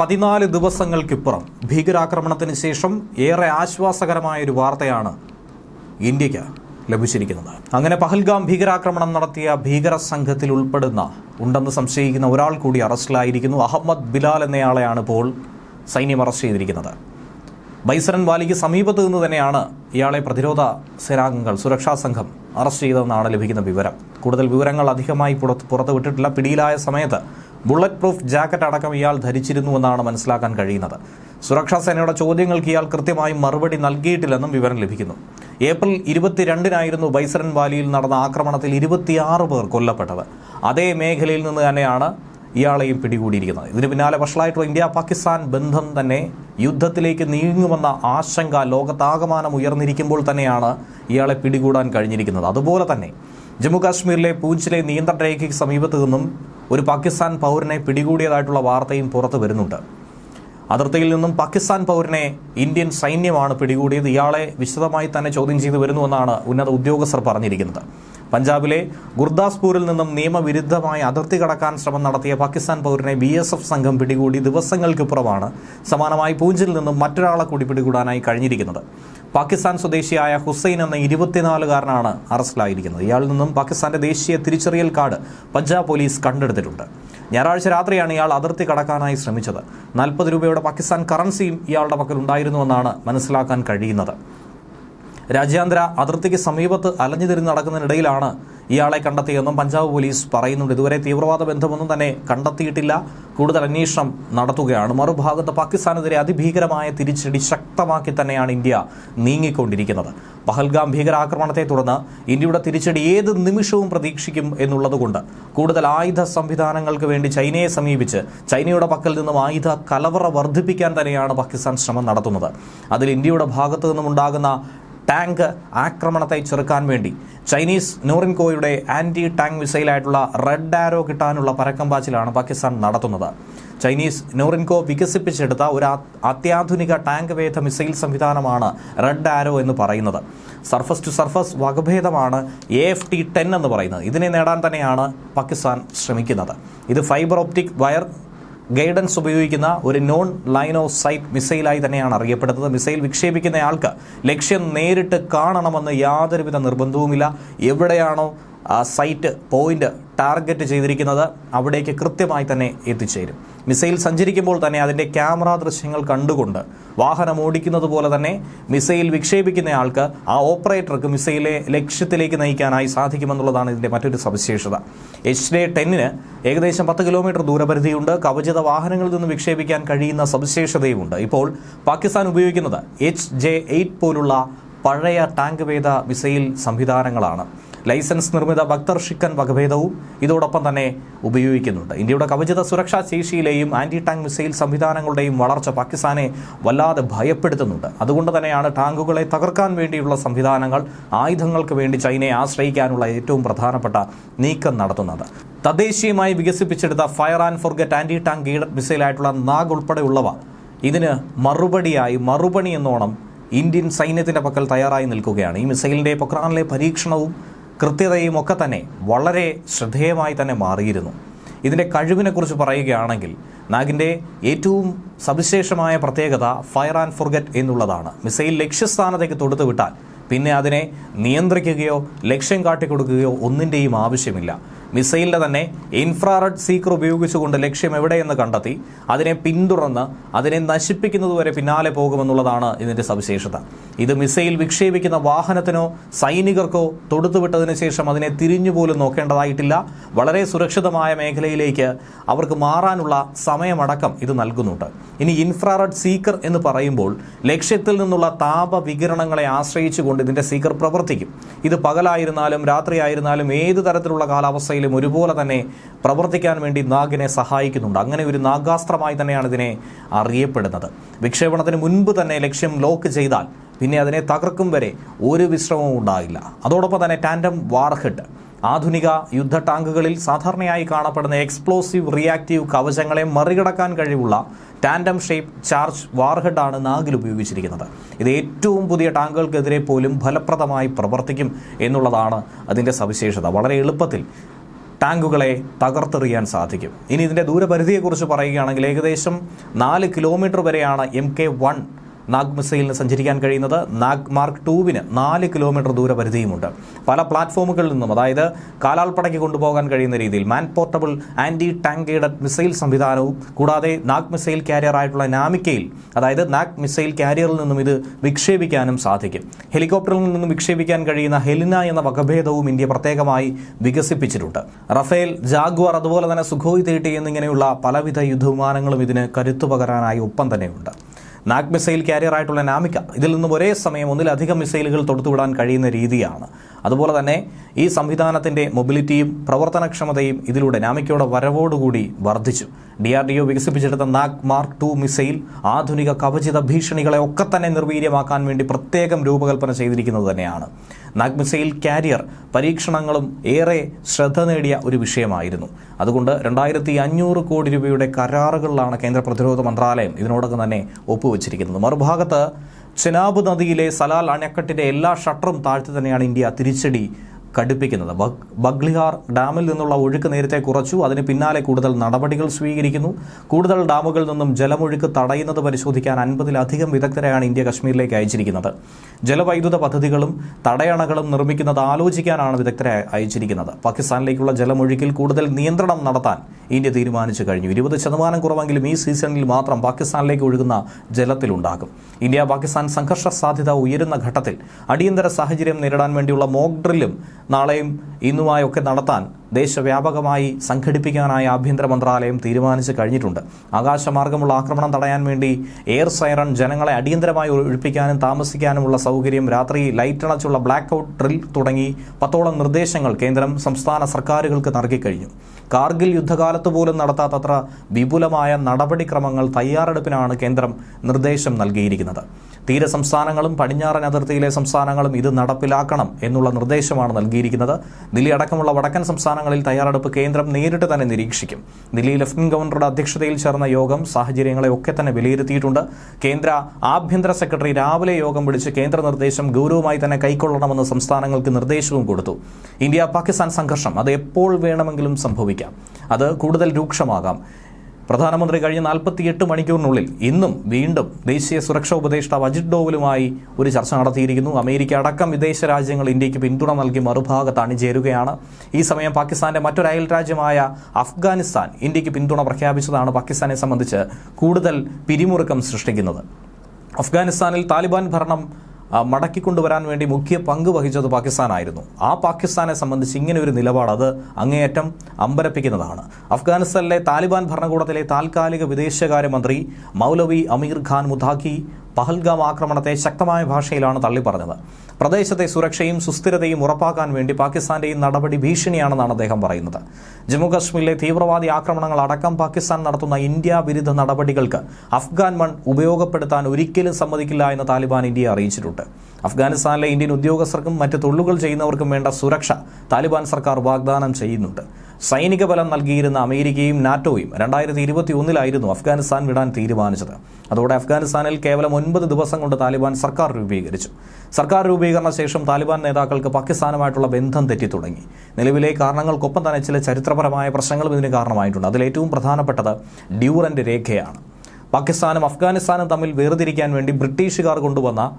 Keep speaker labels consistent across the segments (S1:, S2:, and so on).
S1: പതിനാല് ദിവസങ്ങൾക്കിപ്പുറം ഭീകരാക്രമണത്തിന് ശേഷം ഏറെ ആശ്വാസകരമായ ഒരു വാർത്തയാണ് ഇന്ത്യയ്ക്ക് ലഭിച്ചിരിക്കുന്നത്. അങ്ങനെ പഹൽഗാം ഭീകരാക്രമണം നടത്തിയ ഭീകര സംഘത്തിൽ ഉൾപ്പെടുന്ന ഉണ്ടെന്ന് സംശയിക്കുന്ന ഒരാൾ കൂടി അറസ്റ്റിലായിരിക്കുന്നു. അഹമ്മദ് ബിലാൽ എന്നയാളെയാണ് ഇപ്പോൾ സൈന്യം അറസ്റ്റ് ചെയ്തിരിക്കുന്നത്. ബൈസരൻ വാലിക്ക് സമീപത്ത് നിന്ന് തന്നെയാണ് ഇയാളെ പ്രതിരോധ സേനാംഗങ്ങൾ സുരക്ഷാ സംഘം അറസ്റ്റ് ചെയ്തതെന്നാണ് ലഭിക്കുന്ന വിവരം. കൂടുതൽ വിവരങ്ങൾ അധികമായി പുറത്ത് പുറത്തുവിട്ടിട്ടില്ല. പിടിയിലായ സമയത്ത് ബുള്ളറ്റ് പ്രൂഫ് ജാക്കറ്റ് അടക്കം ഇയാൾ ധരിച്ചിരുന്നുവെന്നാണ് മനസ്സിലാക്കാൻ കഴിയുന്നത്. സുരക്ഷാ സേനയുടെ ചോദ്യങ്ങൾക്ക് ഇയാൾ കൃത്യമായി മറുപടി നൽകിയിട്ടില്ലെന്നും വിവരം ലഭിക്കുന്നു. ഏപ്രിൽ ഇരുപത്തിരണ്ടിനായിരുന്നു ബൈസരൻ വാലിയിൽ നടന്ന ആക്രമണത്തിൽ ഇരുപത്തിയാറ് പേർ കൊല്ലപ്പെട്ടത്. അതേ മേഖലയിൽ നിന്ന് തന്നെയാണ് ഇയാളെയും പിടികൂടിയിരിക്കുന്നത്. ഇതിന് പിന്നാലെ വഷളായിട്ടുള്ള ഇന്ത്യ പാകിസ്ഥാൻ ബന്ധം തന്നെ യുദ്ധത്തിലേക്ക് നീങ്ങുമെന്ന ആശങ്ക ലോകത്താകമാനം ഉയർന്നിരിക്കുമ്പോൾ തന്നെയാണ് ഇയാളെ പിടികൂടാൻ കഴിഞ്ഞിരിക്കുന്നത്. അതുപോലെ തന്നെ ജമ്മു കാശ്മീരിലെ പൂഞ്ചിലെ നിയന്ത്രണ രേഖയ്ക്ക് സമീപത്ത് നിന്നും ഒരു പാകിസ്ഥാൻ പൗരനെ പിടികൂടിയതായിട്ടുള്ള വാർത്തയും പുറത്തു വരുന്നുണ്ട്. അതിർത്തിയിൽ നിന്നും പാകിസ്ഥാൻ പൗരനെ ഇന്ത്യൻ സൈന്യമാണ് പിടികൂടിയത്. ഇയാളെ വിശദമായി തന്നെ ചോദ്യം ചെയ്തു വരുന്നുവെന്നാണ് ഉന്നത ഉദ്യോഗസ്ഥർ പറഞ്ഞിരിക്കുന്നത്. പഞ്ചാബിലെ ഗുർദാസ്പൂരിൽ നിന്നും നിയമവിരുദ്ധമായി അതിർത്തി കടക്കാൻ ശ്രമം നടത്തിയ പാകിസ്ഥാൻ പൗരനെ ബി എസ് എഫ് സംഘം പിടികൂടി ദിവസങ്ങൾക്കിപ്പുറമാണ് സമാനമായി പൂഞ്ചിൽ നിന്നും മറ്റൊരാളെ കൂടി പിടികൂടാനായി കഴിഞ്ഞിരിക്കുന്നത്. പാകിസ്ഥാൻ സ്വദേശിയായ ഹുസൈൻ എന്ന ഇരുപത്തിനാലുകാരനാണ് അറസ്റ്റിലായിരിക്കുന്നത്. ഇയാളിൽ നിന്നും പാകിസ്ഥാന്റെ ദേശീയ തിരിച്ചറിയൽ കാർഡ് പഞ്ചാബ് പോലീസ് കണ്ടെടുത്തിട്ടുണ്ട്. ഞായറാഴ്ച രാത്രിയാണ് ഇയാൾ അതിർത്തി കടക്കാനായി ശ്രമിച്ചത്. നാൽപ്പത് രൂപയുടെ പാകിസ്ഥാൻ കറൻസിയും ഇയാളുടെ പക്കൽ ഉണ്ടായിരുന്നുവെന്നാണ് മനസ്സിലാക്കാൻ കഴിയുന്നത്. രാജ്യാന്തര അതിർത്തിക്ക് സമീപത്ത് അലഞ്ഞു തിരിഞ്ഞ് നടക്കുന്നതിനിടയിലാണ് ഇയാളെ കണ്ടെത്തിയെന്നും പഞ്ചാബ് പോലീസ് പറയുന്നുണ്ട്. ഇതുവരെ തീവ്രവാദ ബന്ധമൊന്നും തന്നെ കണ്ടെത്തിയിട്ടില്ല. കൂടുതൽ അന്വേഷണം നടത്തുകയാണ്. മറുഭാഗത്ത് പാകിസ്ഥാനെതിരെ അതിഭീകരമായ തിരിച്ചടി ശക്തമാക്കി തന്നെയാണ് ഇന്ത്യ നീങ്ങിക്കൊണ്ടിരിക്കുന്നത്. പഹൽഗാം ഭീകരാക്രമണത്തെ തുടർന്ന് ഇന്ത്യയുടെ തിരിച്ചടി ഏത് നിമിഷവും പ്രതീക്ഷിക്കും എന്നുള്ളതുകൊണ്ട് കൂടുതൽ ആയുധ സംവിധാനങ്ങൾക്ക് വേണ്ടി ചൈനയെ സമീപിച്ച് ചൈനയുടെ പക്കൽ നിന്നും ആയുധ കലവറ വർദ്ധിപ്പിക്കാൻ തന്നെയാണ് പാകിസ്ഥാൻ ശ്രമം നടത്തുന്നത്. അതിൽ ഇന്ത്യയുടെ ഭാഗത്തു നിന്നും ഉണ്ടാകുന്ന ടാങ്ക് ആക്രമണത്തെ ചെറുക്കാൻ വേണ്ടി. ചൈനീസ് നോറിൻകോയുടെ ആന്റി ടാങ്ക് മിസൈലായിട്ടുള്ള റെഡ് ആരോ കിട്ടാനുള്ള പരക്കം പാച്ചിലാണ് പാകിസ്ഥാൻ നടത്തുന്നത്. ചൈനീസ് നോറിൻകോ വികസിപ്പിച്ചെടുത്ത ഒരു അത്യാധുനിക ടാങ്ക് വേദ മിസൈൽ സംവിധാനമാണ് റെഡ് ആരോ എന്ന് പറയുന്നത്. സർഫസ് ടു സർഫസ് വകഭേദമാണ് എ എഫ് ടി ടെൻ എന്ന് പറയുന്നത്. ഇതിനെ നേടാൻ തന്നെയാണ് പാകിസ്ഥാൻ ശ്രമിക്കുന്നത്. ഇത് ഫൈബർ ഓപ്റ്റിക് വയർ ഗൈഡൻസ് ഉപയോഗിക്കുന്ന ഒരു നോൺ ലൈൻ ഓഫ് സൈറ്റ് മിസൈലായി തന്നെയാണ് അറിയപ്പെടുന്നത്. മിസൈൽ വിക്ഷേപിക്കുന്നയാൾക്ക് ലക്ഷ്യം നേരിട്ട് കാണണമെന്ന് യാതൊരുവിധ നിർബന്ധവുമില്ല. എവിടെയാണോ ആ സൈറ്റ് പോയിന്റ് ടാർഗറ്റ് ചെയ്തിരിക്കുന്നത് അവിടേക്ക് കൃത്യമായി തന്നെ എത്തിച്ചേരും. മിസൈൽ സഞ്ചരിക്കുമ്പോൾ തന്നെ അതിന്റെ ക്യാമറ ദൃശ്യങ്ങൾ കണ്ടുകൊണ്ട് വാഹനം ഓടിക്കുന്നത് പോലെ തന്നെ മിസൈൽ വിക്ഷേപിക്കുന്നയാൾക്ക് ആ ഓപ്പറേറ്റർക്ക് മിസൈലെ ലക്ഷ്യത്തിലേക്ക് നയിക്കാനായി സാധിക്കുമെന്നുള്ളതാണ് ഇതിന്റെ മറ്റൊരു സവിശേഷത. എച്ച് ഡേ ടെന്നിന് ഏകദേശം പത്ത് കിലോമീറ്റർ ദൂരപരിധിയുണ്ട്. കവചിത വാഹനങ്ങളിൽ നിന്ന് വിക്ഷേപിക്കാൻ കഴിയുന്ന സവിശേഷതയുമുണ്ട്. ഇപ്പോൾ പാകിസ്ഥാൻ ഉപയോഗിക്കുന്നത് എച്ച് ജെ എയ്റ്റ് പോലുള്ള പഴയ ടാങ്ക് വേദ മിസൈൽ സംവിധാനങ്ങളാണ്. ലൈസൻസ് നിർമ്മിത ബക്തർ ഷിക്കൻ വകഭേദവും ഇതോടൊപ്പം തന്നെ ഉപയോഗിക്കുന്നുണ്ട്. ഇന്ത്യയുടെ കവചിത സുരക്ഷാ ശേഷിയിലെയും ആന്റി ടാങ്ക് മിസൈൽ സംവിധാനങ്ങളുടെയും വളർച്ച പാകിസ്ഥാനെ വല്ലാതെ ഭയപ്പെടുത്തുന്നുണ്ട്. അതുകൊണ്ട് തന്നെയാണ് ടാങ്കുകളെ തകർക്കാൻ വേണ്ടിയുള്ള സംവിധാനങ്ങൾ ആയുധങ്ങൾക്ക് വേണ്ടി ചൈനയെ ആശ്രയിക്കാനുള്ള ഏറ്റവും പ്രധാനപ്പെട്ട നീക്കം നടത്തുന്നത്. തദ്ദേശീയമായി വികസിപ്പിച്ചെടുത്ത fire and forget anti tank guided മിസൈലായിട്ടുള്ള Nag ഉൾപ്പെടെയുള്ളവ ഇതിന് മറുപടിയായി മറുപണി എന്നോണം ഇന്ത്യൻ സൈന്യത്തിന്റെ പക്കൽ തയ്യാറായി നിൽക്കുകയാണ്. ഈ മിസൈലിന്റെ പൊക്രാനിലെ പരീക്ഷണവും കൃത്യതയും ഒക്കെ തന്നെ വളരെ ശ്രദ്ധേയമായി തന്നെ മാറിയിരുന്നു. ഇതിന്റെ കഴിവിനെക്കുറിച്ച് പറയുകയാണെങ്കിൽ നാഗിന്റെ ഏറ്റവും സവിശേഷമായ പ്രത്യേകത ഫയർ ആൻഡ് ഫുർഗറ്റ് എന്നുള്ളതാണ്. മിസൈൽ ലക്ഷ്യസ്ഥാനത്തേക്ക് തൊടുത്തുവിട്ടാൽ പിന്നെ അതിനെ നിയന്ത്രിക്കുകയോ ലക്ഷ്യം കാട്ടിക്കൊടുക്കുകയോ ഒന്നിന്റെയും ആവശ്യമില്ല. മിസൈലിന്റെ തന്നെ ഇൻഫ്രാറെഡ് സീക്കർ ഉപയോഗിച്ചുകൊണ്ട് ലക്ഷ്യം എവിടെയെന്ന് കണ്ടെത്തി അതിനെ പിന്തുടർന്ന് അതിനെ നശിപ്പിക്കുന്നതുവരെ പിന്നാലെ പോകുമെന്നുള്ളതാണ് ഇതിന്റെ സവിശേഷത. ഇത് മിസൈൽ വിക്ഷേപിക്കുന്ന വാഹനത്തിനോ സൈനികർക്കോ തൊടുത്തുവിട്ടതിന് ശേഷം അതിനെ തിരിഞ്ഞുപോലും നോക്കേണ്ടതായിട്ടില്ല. വളരെ സുരക്ഷിതമായ മേഖലയിലേക്ക് അവർക്ക് മാറാനുള്ള സമയമടക്കം ഇത് നൽകുന്നുണ്ട്. ഇനി ഇൻഫ്രാറെഡ് സീക്കർ എന്ന് പറയുമ്പോൾ ലക്ഷ്യത്തിൽ നിന്നുള്ള താപ വികിരണങ്ങളെ ആശ്രയിച്ചുകൊണ്ട് ഇതിന്റെ സീക്കർ പ്രവർത്തിക്കും. ഇത് പകലായിരുന്നാലും രാത്രിയായിരുന്നാലും ഏത് തരത്തിലുള്ള കാലാവസ്ഥയിലും ഒരുപോലെ തന്നെ പ്രവർത്തിക്കാൻ വേണ്ടി നാഗിനെ സഹായിക്കുന്നുണ്ട്. അങ്ങനെ ഒരു നാഗാസ്ത്രമായി തന്നെയാണ് ഇതിനെ അറിയപ്പെടുന്നത്. വിക്ഷേപണത്തിന് മുൻപ് തന്നെ ലക്ഷ്യം ലോക്ക് ചെയ്താൽ പിന്നെ അതിനെ തകർക്കും വരെ ഒരു വിശ്രമവും ഉണ്ടാകില്ല. അതോടൊപ്പം തന്നെ ടാൻഡം വാർഹെഡ് ആധുനിക യുദ്ധ ടാങ്കുകളിൽ സാധാരണയായി കാണപ്പെടുന്ന എക്സ്പ്ലോസീവ് റിയാക്റ്റീവ് കവചങ്ങളെ മറികടക്കാൻ കഴിവുള്ള ടാൻഡം ഷേപ്പ് ചാർജ് വാർഹെഡാണ് നാഗിൽ ഉപയോഗിച്ചിരിക്കുന്നത്. ഇത് ഏറ്റവും പുതിയ ടാങ്കുകൾക്കെതിരെ പോലും ഫലപ്രദമായി പ്രവർത്തിക്കും എന്നുള്ളതാണ് അതിന്റെ സവിശേഷത. വളരെ എളുപ്പത്തിൽ ടാങ്കുകളെ തകർത്തെറിയാൻ സാധിക്കും. ഇനി ഇതിന്റെ ദൂരപരിധിയെക്കുറിച്ച് പറയുകയാണെങ്കിൽ ഏകദേശം നാല് കിലോമീറ്റർ വരെയാണ് എം കെ വൺ നാഗ് മിസൈലിന് സഞ്ചരിക്കാൻ കഴിയുന്നത് നാഗ് മാർക്ക് ടൂവിന് നാല് കിലോമീറ്റർ ദൂരപരിധിയുമുണ്ട് പല പ്ലാറ്റ്ഫോമുകളിൽ നിന്നും അതായത് കാലാൾപ്പടയ്ക്ക് കൊണ്ടുപോകാൻ കഴിയുന്ന രീതിയിൽ man portable anti tank guided missile സംവിധാനവും കൂടാതെ നാഗ് മിസൈൽ കാരിയർ ആയിട്ടുള്ള നാമിക്കയിൽ അതായത് നാഗ് മിസൈൽ കാരിയറിൽ നിന്നും ഇത് വിക്ഷേപിക്കാനും സാധിക്കും. ഹെലികോപ്റ്ററിൽ നിന്നും വിക്ഷേപിക്കാൻ കഴിയുന്ന ഹെലിന എന്ന വകഭേദവും ഇന്ത്യ പ്രത്യേകമായി വികസിപ്പിച്ചിട്ടുണ്ട്. റഫേൽ ജാഗ്വാർ അതുപോലെ തന്നെ സുഖോയ് തേട്ടി എന്നിങ്ങനെയുള്ള പലവിധ യുദ്ധവിമാനങ്ങളും ഇതിന് കരുത്തു പകരാനായി ഒപ്പം തന്നെയുണ്ട്. നാഗ് മിസൈൽ കാരിയറായിട്ടുള്ള നാമിക ഇതിൽ നിന്നും ഒരേ സമയം ഒന്നിലധികം മിസൈലുകൾ തൊടുത്തുവിടാൻ കഴിയുന്ന രീതിയാണ്. അതുപോലെ തന്നെ ഈ സംവിധാനത്തിന്റെ മൊബിലിറ്റിയും പ്രവർത്തനക്ഷമതയും ഇതിലൂടെ നാമിക്കയുടെ വരവോടുകൂടി വർദ്ധിച്ചു. ഡി ആർ ഡി ഒ വികസിപ്പിച്ചെടുത്ത നാഗ് മാർക്ക് ടു മിസൈൽ ആധുനിക കവചിത ഭീഷണികളെ ഒക്കെ തന്നെ നിർവീര്യമാക്കാൻ വേണ്ടി പ്രത്യേകം രൂപകൽപ്പന ചെയ്തിരിക്കുന്നത് തന്നെയാണ്. നാഗ് മിസൈൽ കാരിയർ പരീക്ഷണങ്ങളും ഏറെ ശ്രദ്ധ നേടിയ ഒരു വിഷയമായിരുന്നു. അതുകൊണ്ട് രണ്ടായിരത്തി അഞ്ഞൂറ് കോടി രൂപയുടെ കരാറുകളിലാണ് കേന്ദ്ര പ്രതിരോധ മന്ത്രാലയം ഇതിനോടൊപ്പം തന്നെ ഒപ്പുവെച്ചിരിക്കുന്നത്. മറുഭാഗത്ത് ചെനാബ് നദിയിലെ സലാൽ അണക്കെട്ടിന്റെ എല്ലാ ഷട്ടറും താഴ്ത്തി തന്നെയാണ് ഇന്ത്യ തിരിച്ചടി കടുപ്പിക്കുന്നത്. ബഗ് ബഗ്ലിഹാർ ഡാമിൽ നിന്നുള്ള ഒഴുക്ക് നേരത്തെ കുറച്ചു അതിന് പിന്നാലെ കൂടുതൽ നടപടികൾ സ്വീകരിക്കുന്നു. കൂടുതൽ ഡാമുകളിൽ നിന്നും ജലമൊഴുക്ക് തടയുന്നത് പരിശോധിക്കാൻ അൻപതിലധികം വിദഗ്ധരെയാണ് ഇന്ത്യ കശ്മീരിലേക്ക് അയച്ചിരിക്കുന്നത്. ജലവൈദ്യുത പദ്ധതികളും തടയണകളും നിർമ്മിക്കുന്നത് ആലോചിക്കാനാണ് വിദഗ്ധരെ അയച്ചിരിക്കുന്നത്. പാകിസ്ഥാനിലേക്കുള്ള ജലമൊഴുക്കിൽ കൂടുതൽ നിയന്ത്രണം നടത്താൻ ഇന്ത്യ തീരുമാനിച്ചു കഴിഞ്ഞു. ഇരുപത് ശതമാനം കുറവെങ്കിലും ഈ സീസണിൽ മാത്രം പാകിസ്ഥാനിലേക്ക് ഒഴുകുന്ന ജലത്തിലുണ്ടാകും. ഇന്ത്യ പാകിസ്ഥാൻ സംഘർഷ സാധ്യത ഉയരുന്ന ഘട്ടത്തിൽ അടിയന്തര സാഹചര്യം നേരിടാൻ വേണ്ടിയുള്ള മോക്ക് ഡ്രില്ലും നാളെയും ഇന്നുമായൊക്കെ നടത്താൻ ദേശവ്യാപകമായി സംഘടിപ്പിക്കാനായി ആഭ്യന്തര മന്ത്രാലയം തീരുമാനിച്ചു കഴിഞ്ഞിട്ടുണ്ട്. ആകാശമാർഗമുള്ള ആക്രമണം തടയാൻ വേണ്ടി എയർ സൈറൺ ജനങ്ങളെ അടിയന്തരമായി ഒഴിപ്പിക്കാനും താമസിക്കാനുമുള്ള സൗകര്യം രാത്രി ലൈറ്റ് അണച്ചുള്ള ബ്ലാക്ക് ഔട്ട് ഡ്രിൽ തുടങ്ങി പത്തോളം നിർദ്ദേശങ്ങൾ കേന്ദ്രം സംസ്ഥാന സർക്കാരുകൾക്ക് നൽകിക്കഴിഞ്ഞു കാർഗിൽ യുദ്ധകാലത്ത് പോലും നടത്താത്തത്ര വിപുലമായ നടപടിക്രമങ്ങൾ തയ്യാറെടുപ്പിനാണ് കേന്ദ്രം നിർദ്ദേശം നൽകിയിരിക്കുന്നത്. തീര സംസ്ഥാനങ്ങളും പടിഞ്ഞാറൻ അതിർത്തിയിലെ സംസ്ഥാനങ്ങളും ഇത് നടപ്പിലാക്കണം എന്നുള്ള നിർദ്ദേശമാണ് നൽകിയിരിക്കുന്നത്. ദില്ലി അടക്കമുള്ള വടക്കൻ സംസ്ഥാനങ്ങളിൽ തയ്യാറെടുപ്പ് കേന്ദ്രം നേരിട്ട് തന്നെ നിരീക്ഷിക്കും. ദില്ലി ലഫ്റ്റനന്റ് ഗവർണറുടെ അധ്യക്ഷതയിൽ ചേർന്ന യോഗം സാഹചര്യങ്ങളെ ഒക്കെ തന്നെ വിലയിരുത്തിയിട്ടുണ്ട്. കേന്ദ്ര ആഭ്യന്തര സെക്രട്ടറി രാവിലെ യോഗം വിളിച്ച് കേന്ദ്ര നിർദ്ദേശം ഗൗരവമായി തന്നെ കൈക്കൊള്ളണമെന്ന് സംസ്ഥാനങ്ങൾക്ക് നിർദ്ദേശവും കൊടുത്തു. ഇന്ത്യ പാകിസ്ഥാൻ സംഘർഷം അത് എപ്പോൾ വേണമെങ്കിലും സംഭവിക്കാം. അത് കൂടുതൽ രൂക്ഷമാകാം. പ്രധാനമന്ത്രി കഴിഞ്ഞ നാൽപ്പത്തിയെട്ട് മണിക്കൂറിനുള്ളിൽ ഇന്നും വീണ്ടും ദേശീയ സുരക്ഷാ ഉപദേഷ്ടാവ് അജിത് ഡോവലുമായി ഒരു ചർച്ച നടത്തിയിരിക്കുന്നു. അമേരിക്ക അടക്കം വിദേശ രാജ്യങ്ങൾ ഇന്ത്യയ്ക്ക് പിന്തുണ നൽകി മറുഭാഗത്ത് അണിചേരുകയാണ്. ഈ സമയം പാകിസ്ഥാന്റെ മറ്റൊരു അയൽ രാജ്യമായ അഫ്ഗാനിസ്ഥാൻ ഇന്ത്യയ്ക്ക് പിന്തുണ പ്രഖ്യാപിച്ചതാണ് പാകിസ്ഥാനെ സംബന്ധിച്ച് കൂടുതൽ പിരിമുറുക്കം സൃഷ്ടിക്കുന്നത്. അഫ്ഗാനിസ്ഥാനിൽ താലിബാൻ ഭരണം മടക്കിക്കൊണ്ടുവരാൻ വേണ്ടി മുഖ്യ പങ്ക് വഹിച്ചത് പാകിസ്ഥാനായിരുന്നു. ആ പാകിസ്ഥാനെ സംബന്ധിച്ച് ഇങ്ങനെ ഒരു നിലപാട് അത് അങ്ങേയറ്റം അമ്പരപ്പിക്കുന്നതാണ്. അഫ്ഗാനിസ്ഥാനിലെ താലിബാൻ ഭരണകൂടത്തിലെ താൽക്കാലിക വിദേശകാര്യമന്ത്രി മൗലവി അമീർ ഖാൻ മുതാഖി പഹൽഗാം ആക്രമണത്തെ ശക്തമായ ഭാഷയിലാണ് തള്ളിപ്പറഞ്ഞത്. പ്രദേശത്തെ സുരക്ഷയും സുസ്ഥിരതയും ഉറപ്പാക്കാൻ വേണ്ടി പാകിസ്ഥാന്റെ ഈ നടപടി ഭീഷണിയാണെന്നാണ് അദ്ദേഹം പറയുന്നത്. ജമ്മു കാശ്മീരിലെ തീവ്രവാദി ആക്രമണങ്ങൾ അടക്കം പാകിസ്ഥാൻ നടത്തുന്ന ഇന്ത്യ വിരുദ്ധ നടപടികൾക്ക് അഫ്ഗാൻ മൺ ഉപയോഗപ്പെടുത്താൻ ഒരിക്കലും സമ്മതിക്കില്ല എന്ന് താലിബാൻ ഇന്ത്യയെ അറിയിച്ചിട്ടുണ്ട്. അഫ്ഗാനിസ്ഥാനിലെ ഇന്ത്യൻ ഉദ്യോഗസ്ഥർക്കും മറ്റ് തൊഴിലുകൾ ചെയ്യുന്നവർക്കും വേണ്ട സുരക്ഷ താലിബാൻ സർക്കാർ വാഗ്ദാനം ചെയ്യുന്നുണ്ട്. സൈനിക ബലം നൽകിയിരുന്ന അമേരിക്കയും നാറ്റോയും രണ്ടായിരത്തി ഇരുപത്തി ഒന്നിലായിരുന്നു അഫ്ഗാനിസ്ഥാൻ വിടാൻ തീരുമാനിച്ചത്. അതോടെ അഫ്ഗാനിസ്ഥാനിൽ കേവലം ഒൻപത് ദിവസം കൊണ്ട് താലിബാൻ സർക്കാർ രൂപീകരിച്ചു. സർക്കാർ രൂപീകരണ ശേഷം താലിബാൻ നേതാക്കൾക്ക് പാകിസ്ഥാനുമായിട്ടുള്ള ബന്ധം തെറ്റി തുടങ്ങി. നിലവിലെ കാരണങ്ങൾക്കൊപ്പം തന്നെ ചില ചരിത്രപരമായ പ്രശ്നങ്ങളും ഇതിന് കാരണമായിട്ടുണ്ട്. അതിലേറ്റവും പ്രധാനപ്പെട്ടത് ഡ്യൂറന്റ് രേഖയാണ്. പാകിസ്ഥാനും അഫ്ഗാനിസ്ഥാനും തമ്മിൽ വേർതിരിക്കാൻ വേണ്ടി ബ്രിട്ടീഷുകാർ കൊണ്ടുവന്ന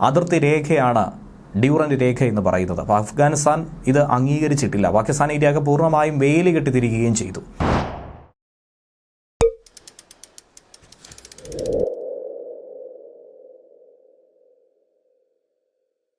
S1: അതിർത്തി രേഖയാണ് ഡ്യൂറന്റ് രേഖ എന്ന് പറയുന്നത്. അപ്പോൾ അഫ്ഗാനിസ്ഥാൻ ഇത് അംഗീകരിച്ചിട്ടില്ല. പാകിസ്ഥാൻ രേഖ പൂർണമായും വേലി കെട്ടിത്തിരിക്കുകയും ചെയ്തു.